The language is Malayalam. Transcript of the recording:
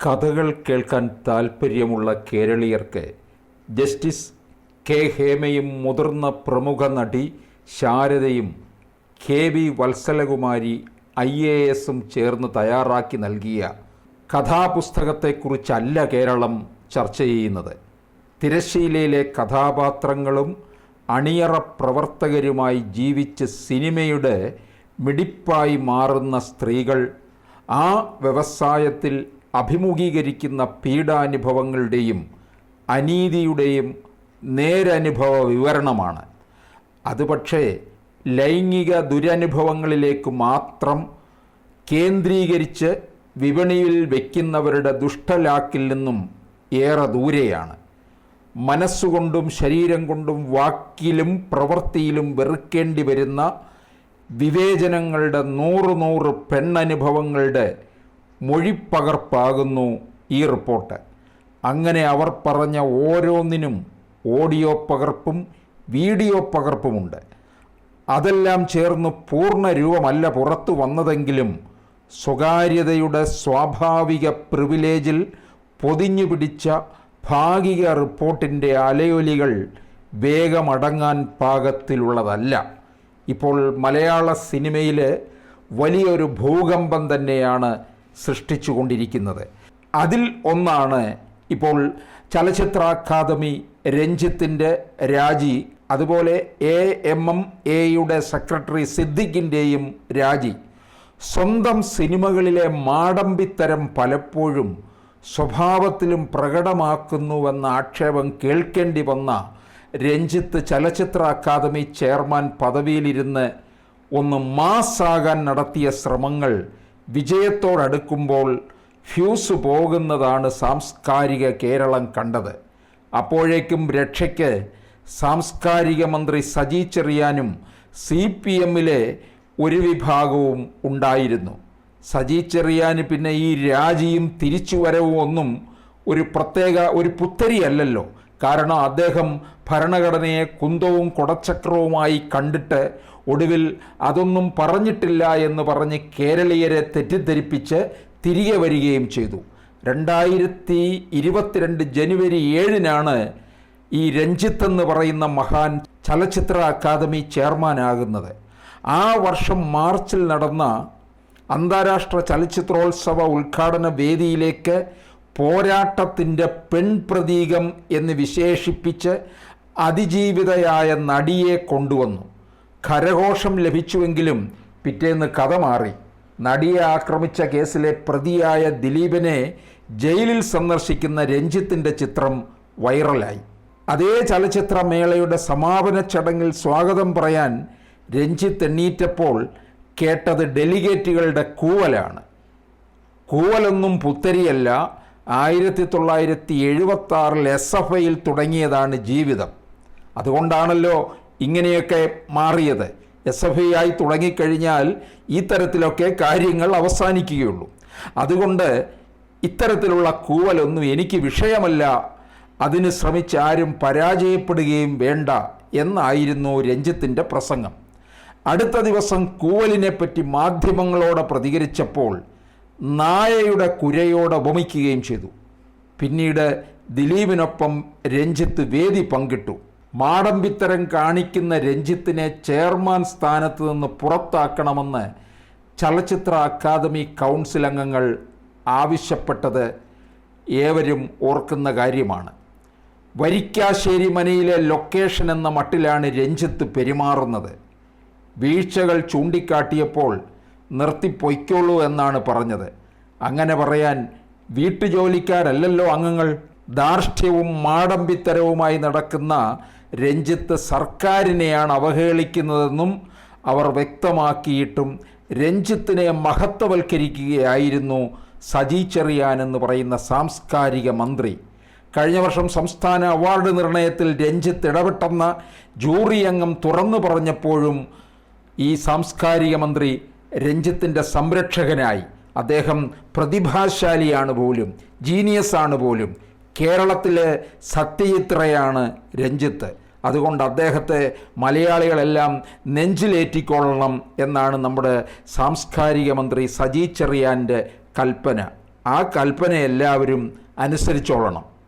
കഥകൾ കേൾക്കാൻ താൽപ്പര്യമുള്ള കേരളീയർക്ക് ജസ്റ്റിസ് കെ ഹേമയും മുതിർന്ന പ്രമുഖ നടി ശാരദയും K V Vatsalakumari I A എസും ചേർന്ന് തയ്യാറാക്കി നൽകിയ കഥാപുസ്തകത്തെക്കുറിച്ചല്ല കേരളം ചർച്ച ചെയ്യുന്നത്. തിരശ്ശീലയിലെ കഥാപാത്രങ്ങളും അണിയറ പ്രവർത്തകരുമായി ജീവിച്ച് സിനിമയുടെ മിടിപ്പായി മാറുന്ന സ്ത്രീകൾ ആ വ്യവസായത്തിൽ അഭിമുഖീകരിക്കുന്ന പീഡാനുഭവങ്ങളുടെയും അനീതിയുടെയും നേരനുഭവ വിവരണമാണ്. അത് പക്ഷേ ലൈംഗിക ദുരനുഭവങ്ങളിലേക്ക് മാത്രം കേന്ദ്രീകരിച്ച് വിപണിയിൽ വയ്ക്കുന്നവരുടെ ദുഷ്ടലാക്കിൽ നിന്നും ഏറെ ദൂരെയാണ്. മനസ്സുകൊണ്ടും ശരീരം കൊണ്ടും വാക്കിലും പ്രവൃത്തിയിലും വെറുക്കേണ്ടി വരുന്ന വിവേചനങ്ങളുടെ നൂറ് നൂറ് പെണ്ണനുഭവങ്ങളുടെ മൊഴിപ്പകർപ്പാകുന്നു ഈ റിപ്പോർട്ട്. അങ്ങനെ അവർ പറഞ്ഞ ഓരോന്നിനും ഓഡിയോ പകർപ്പും വീഡിയോ പകർപ്പുമുണ്ട്. അതെല്ലാം ചേർന്ന് പൂർണ രൂപമല്ല പുറത്തു വന്നതെങ്കിലും സ്വകാര്യതയുടെ സ്വാഭാവിക പ്രിവിലേജിൽ പൊതിഞ്ഞു പിടിച്ച ഭാഗിക റിപ്പോർട്ടിന്റെ അലയൊലികൾ വേഗമടങ്ങാൻ പാകത്തിലുള്ളതല്ല. ഇപ്പോൾ മലയാള സിനിമയിൽ വലിയൊരു ഭൂകമ്പം തന്നെയാണ് സൃഷ്ടിച്ചുകൊണ്ടിരിക്കുന്നത്. അതിൽ ഒന്നാണ് ഇപ്പോൾ ചലച്ചിത്ര അക്കാദമി രഞ്ജിത്തിന്റെ രാജി അതുപോലെ എ എം എം എയുടെ സെക്രട്ടറി സിദ്ദിഖിന്റെയും രാജി. സ്വന്തം സിനിമകളിലെ മാടമ്പിത്തരം പലപ്പോഴും സ്വഭാവത്തിലും പ്രകടമാക്കുന്നുവെന്ന ആക്ഷേപം കേൾക്കേണ്ടി വന്ന രഞ്ജിത്ത് ചലച്ചിത്ര അക്കാദമി ചെയർമാൻ പദവിയിലിരുന്ന് ഒന്ന് മാസ്സാകാൻ നടത്തിയ ശ്രമങ്ങൾ വിജയത്തോടടുക്കുമ്പോൾ ഫ്യൂസ് പോകുന്നതാണ് സാംസ്കാരിക കേരളം കണ്ടത്. അപ്പോഴേക്കും രക്ഷയ്ക്ക് സാംസ്കാരിക മന്ത്രി സജി ചെറിയാനും സി പി എമ്മിലെ ഒരു വിഭാഗവും ഉണ്ടായിരുന്നു. സജി ചെറിയാന് പിന്നെ ഈ രാജിയും തിരിച്ചുവരവും ഒന്നും ഒരു പ്രത്യേക ഒരു പുത്തരിയല്ലല്ലോ. കാരണം അദ്ദേഹം ഭരണഘടനയെ കുന്തവും കുടച്ചക്രവുമായി കണ്ടിട്ട് ഒടുവിൽ അതൊന്നും പറഞ്ഞിട്ടില്ല എന്ന് പറഞ്ഞ് കേരളീയരെ തെറ്റിദ്ധരിപ്പിച്ച് തിരികെ വരികയും ചെയ്തു. രണ്ടായിരത്തി ഇരുപത്തിരണ്ട് ജനുവരി ഏഴിനാണ് ഈ രഞ്ജിത്ത് എന്ന് പറയുന്ന മഹാൻ ചലച്ചിത്ര അക്കാദമി ചെയർമാനാകുന്നത്. ആ വർഷം മാർച്ചിൽ നടന്ന അന്താരാഷ്ട്ര ചലച്ചിത്രോത്സവ ഉദ്ഘാടന വേദിയിലേക്ക് പോരാട്ടത്തിന്റെ പെൺപ്രതീകം എന്ന് വിശേഷിപ്പിച്ച് അതിജീവിതയായ നടിയെ കൊണ്ടുവന്നു. കരഘോഷം ലഭിച്ചുവെങ്കിലും പിറ്റേന്ന് കഥ മാറി. നടിയെ ആക്രമിച്ച കേസിലെ പ്രതിയായ ദിലീപിനെ ജയിലിൽ സന്ദർശിക്കുന്ന രഞ്ജിത്തിന്റെ ചിത്രം വൈറലായി. അതേ ചലച്ചിത്രമേളയുടെ സമാപന ചടങ്ങിൽ സ്വാഗതം പറയാൻ രഞ്ജിത്ത് എണ്ണീറ്റപ്പോൾ കേട്ടത് ഡെലിഗേറ്റുകളുടെ കൂവലാണ്. കൂവലൊന്നും പുത്തരിയല്ല ആയിരത്തി തൊള്ളായിരത്തി എഴുപത്തി ആറിൽ എസ് എഫ് ഐയിൽ തുടങ്ങിയതാണ് ജീവിതം. അതുകൊണ്ടാണല്ലോ ഇങ്ങനെയൊക്കെ മാറിയത്. എസ് എഫ് ഐ ആയി തുടങ്ങിക്കഴിഞ്ഞാൽ ഈ തരത്തിലൊക്കെ കാര്യങ്ങൾ അവസാനിക്കുകയുള്ളൂ. അതുകൊണ്ട് ഇത്തരത്തിലുള്ള കൂവലൊന്നും എനിക്ക് വിഷയമല്ല. അതിന് ശ്രമിച്ച് ആരും പരാജയപ്പെടുകയും വേണ്ട എന്നായിരുന്നു രഞ്ജിത്തിന്റെ പ്രസംഗം. അടുത്ത ദിവസം കൂവലിനെപ്പറ്റി മാധ്യമങ്ങളോട് പ്രതികരിച്ചപ്പോൾ നായയുടെ കുരയോടെ ഉപമിക്കുകയും ചെയ്തു. പിന്നീട് ദിലീപിനൊപ്പം രഞ്ജിത്ത് വേദി പങ്കിട്ടു. മാടമ്പിത്തരം കാണിക്കുന്ന രഞ്ജിത്തിനെ ചെയർമാൻ സ്ഥാനത്ത് നിന്ന് പുറത്താക്കണമെന്ന് ചലച്ചിത്ര അക്കാദമി കൗൺസിൽ അംഗങ്ങൾ ആവശ്യപ്പെട്ടത് ഏവരും ഓർക്കുന്ന കാര്യമാണ്. വരിക്കാശ്ശേരി മനയിലെ ലൊക്കേഷൻ എന്ന മട്ടിലാണ് രഞ്ജിത്ത് പെരുമാറുന്നത്. വീഴ്ചകൾ ചൂണ്ടിക്കാട്ടിയപ്പോൾ നിർത്തിപ്പൊയ്ക്കോളൂ എന്നാണ് പറഞ്ഞത്. അങ്ങനെ പറയാൻ വീട്ടുജോലിക്കാരല്ലല്ലോ അംഗങ്ങൾ. ധാർഷ്ട്യവും മാടമ്പിത്തരവുമായി നടക്കുന്ന രഞ്ജിത്ത് സർക്കാരിനെയാണ് അവഹേളിക്കുന്നതെന്നും അവർ വ്യക്തമാക്കിയിട്ടും രഞ്ജിത്തിനെ മഹത്വവൽക്കരിക്കുകയായിരുന്നു സജി ചെറിയാൻ എന്ന് പറയുന്ന സാംസ്കാരിക മന്ത്രി. കഴിഞ്ഞ വർഷം സംസ്ഥാന അവാർഡ് നിർണയത്തിൽ രഞ്ജിത്ത് ഇടപെട്ടെന്ന ജൂറി അംഗം തുറന്നു പറഞ്ഞപ്പോഴും ഈ സാംസ്കാരിക മന്ത്രി രഞ്ജിത്തിന്റെ സംരക്ഷകനായി. അദ്ദേഹം പ്രതിഭാശാലിയാണ് പോലും ജീനിയസ് ആണ് പോലും. കേരളത്തിലെ സത്യയിത്രയാണ് രഞ്ജിത്ത്. അതുകൊണ്ട് അദ്ദേഹത്തെ മലയാളികളെല്ലാം നെഞ്ചിലേറ്റിക്കൊള്ളണം എന്നാണ് നമ്മുടെ സാംസ്കാരിക മന്ത്രി സജി ചെറിയാന്റെ കൽപ്പന. ആ കൽപ്പന എല്ലാവരും അനുസരിച്ചോളണം.